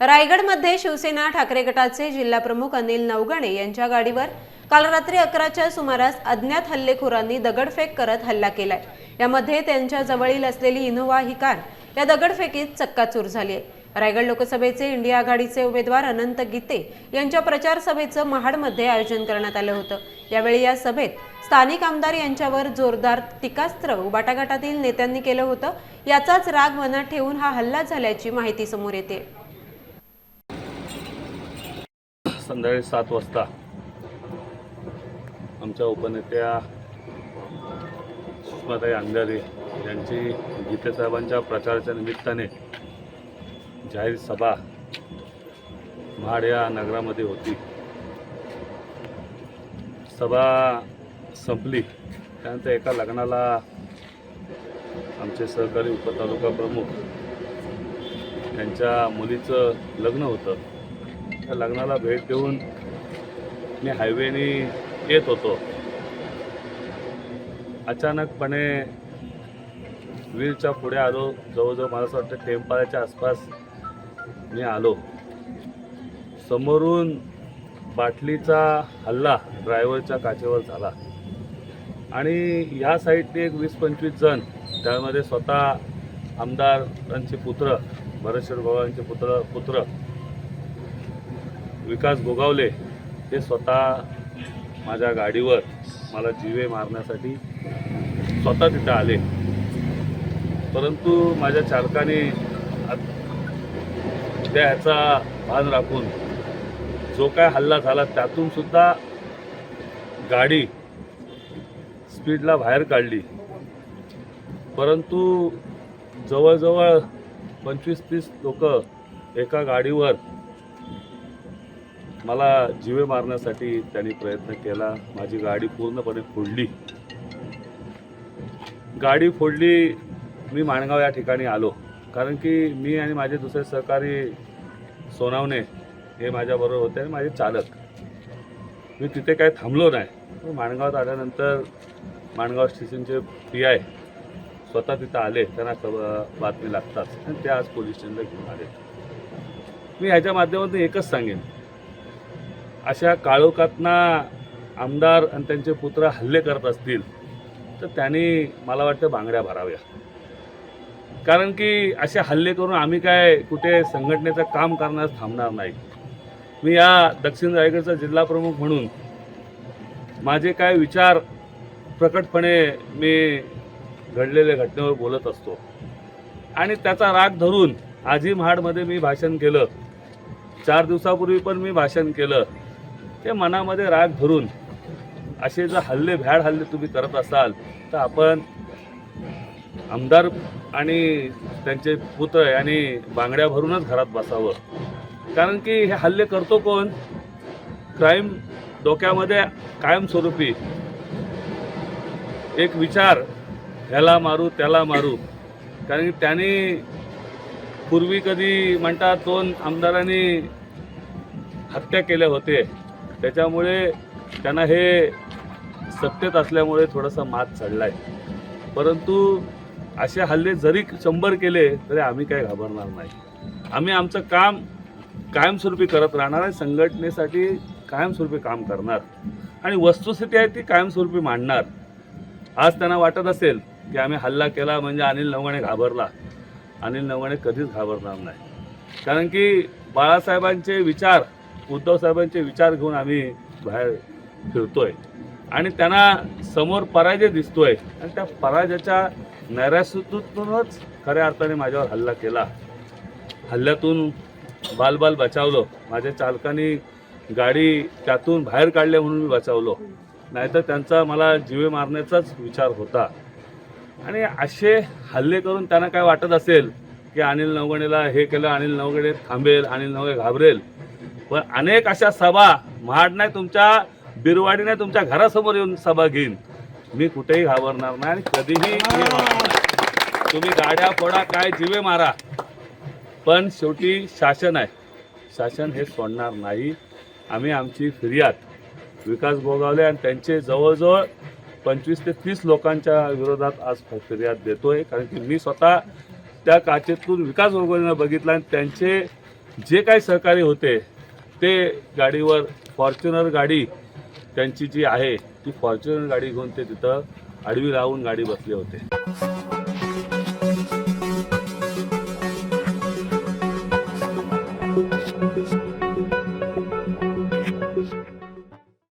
रायगडमध्ये शिवसेना ठाकरे गटाचे जिल्हाप्रमुख अनिल नवगणे यांच्या गाडीवर काल रात्री अकराच्या सुमारास अज्ञात हल्लेखोरांनी दगडफेक करत हल्ला केलाय. यामध्ये त्यांच्या जवळील असलेली इनोव्हा ही कार या दगडफेकीत चक्काचूर झाली आहे रायगड लोकसभेचे इंडिया आघाडीचे उमेदवार अनंत गीते यांच्या प्रचार सभेचं महाडमध्ये आयोजन करण्यात आलं होतं. यावेळी या सभेत स्थानिक आमदार यांच्यावर जोरदार टीकास्त्र उबाटा गटातील नेत्यांनी केलं होतं. याचाच राग मनात ठेवून हा हल्ला झाल्याची माहिती समोर येते संध्याकाळी सात वाजता आमच्या उपनेत्या सुषमाताई अंधारे यांची गीतेसाहेबांच्या प्रचाराच्या निमित्ताने जाहीर सभा महाड या नगरामध्ये होती. सभा संपली. त्यानंतर एका लग्नाला आमचे सहकारी उपतालुका प्रमुख यांच्या मुलीचं लग्न होतं. त्या लग्नाला भेट देऊन मी हायवेने येत होतो. अचानकपणे वीरच्या पुढे आलो. जवळजवळ मला असं वाटतं टेम्पाळ्याच्या आसपास मी आलो. समोरून बाटलीचा हल्ला ड्रायव्हरच्या काचेवर झाला. आणि ह्या साईडने एक वीस पंचवीस जण त्यामध्ये स्वतः आमदारांचे पुत्र भरतशेठ भगवानचे पुत्र पुत्र विकास गोगावले ते स्वतः माझ्या गाडीवर मला जीवे मारण्यासाठी स्वतः तिथं आले. परंतु माझ्या चालकाने त्या ह्याचा भान राखून जो काय हल्ला झाला त्यातून सुद्धा गाडी स्पीडला बाहेर काढली. परंतु जवळजवळ पंचवीस तीस लोक एका गाडीवर मला जीवे मारण्यासाठी त्यांनी प्रयत्न केला. माझी गाडी पूर्णपणे फोडली. गाडी फोडली मी माणगाव या ठिकाणी आलो. कारण की मी आणि माझे दुसरे सहकारी सोनावणे हे माझ्याबरोबर होते आणि माझे चालक. मी तिथे काही थांबलो नाही. माणगावात आल्यानंतर माणगाव स्टेशनचे पी आय स्वतः तिथं आले. त्यांना खबर बातमी लागतात आणि ते आज पोलीस स्टेशनला घेऊन आले. मी ह्याच्या माध्यमातून एकच सांगेन. अशा काळोखातना आमदार आणि त्यांचे पुत्र हल्ले करत असतील तर त्यांनी मला वाटतं बांगड्या भराव्या. कारण की असे हल्ले करून आम्ही काय कुठे संघटनेचं काम करण्यास थांबणार नाही. मी या दक्षिण रायगडचा जिल्हा प्रमुख म्हणून माझे काय विचार प्रकटपणे मी घडलेल्या घटनेवर बोलत असतो. आणि त्याचा राग धरून आजी महाडमध्ये मी भाषण केलं. चार दिवसापूर्वी पण मी भाषण केलं. ते मनामध्ये राग धरून असे जर हल्ले भ्याड हल्ले तुम्ही करत असाल तर आपण आमदार आणि त्यांचे पुतळे आणि बांगड्या भरूनच घरात बसावं. कारण की हे हल्ले करतो कोण? क्राईम डोक्यामध्ये कायमस्वरूपी. एक विचार ह्याला मारू त्याला मारू. कारण की त्याने पूर्वी कधी म्हणतात दोन आमदारांनी हत्या केल्या होते त्याच्यामुळे त्यांना हे सत्तेत असल्यामुळे थोडासा मात चढला आहे परंतु असे हल्ले जरी शंभर केले तरी आम्ही काय घाबरणार नाही. आम्ही आमचं काम कायमस्वरूपी करत राहणार आहे. संघटनेसाठी कायमस्वरूपी काम करणार. आणि वस्तुस्थिती आहे ती कायमस्वरूपी मांडणार. आज त्यांना वाटत असेल की आम्ही हल्ला केला म्हणजे अनिल नवगणे घाबरला. अनिल नवगणे कधीच घाबरणार नाही. कारण की बाळासाहेबांचे विचार उद्धव साहेबांचे विचार घेऊन आम्ही बाहेर फिरतोय. आणि त्यांना समोर पराजय दिसतोय. आणि त्या पराजयाच्या नैराश्यतूनच खऱ्या अर्थाने माझ्यावर हल्ला केला. हल्ल्यातून बालबाल बचावलं. माझ्या चालकाने गाडी त्यातून बाहेर काढल्या म्हणून मी बचावलो. नाहीतर त्यांचा मला जीवे मारण्याचाच विचार होता. आणि असे हल्ले करून त्यांना काय वाटत असेल की अनिल नवगणेला हे केलं अनिल नवगणे थांबेल अनिल नवगणे घाबरेल? पण अनेक अशा सभा महाड नाही तुमच्या बिरवाडी नाही तुमच्या घरासमोर येऊन सभा घेईन. मी कुठेही घाबरणार नाही आणि कधीही. तुम्ही गाड्या फोडा काय जीवे मारा. पण शेवटी शासन आहे. शासन हे सोडणार नाही. आम्ही आमची फिर्याद विकास गोगावले आणि त्यांचे जवळजवळ पंचवीस ते तीस लोकांच्या विरोधात आज फिर्याद देतोय. कारण की मी स्वतः त्या काचेतून विकास गोगावलेंना बघितला आणि त्यांचे जे काही सहकारी होते ते गाडीवर फॉर्च्युनर गाडी त्यांची जी आहे ती फॉर्च्युनर गाडी घेऊन ते तिथं आडवी लावून गाडी बसले होते.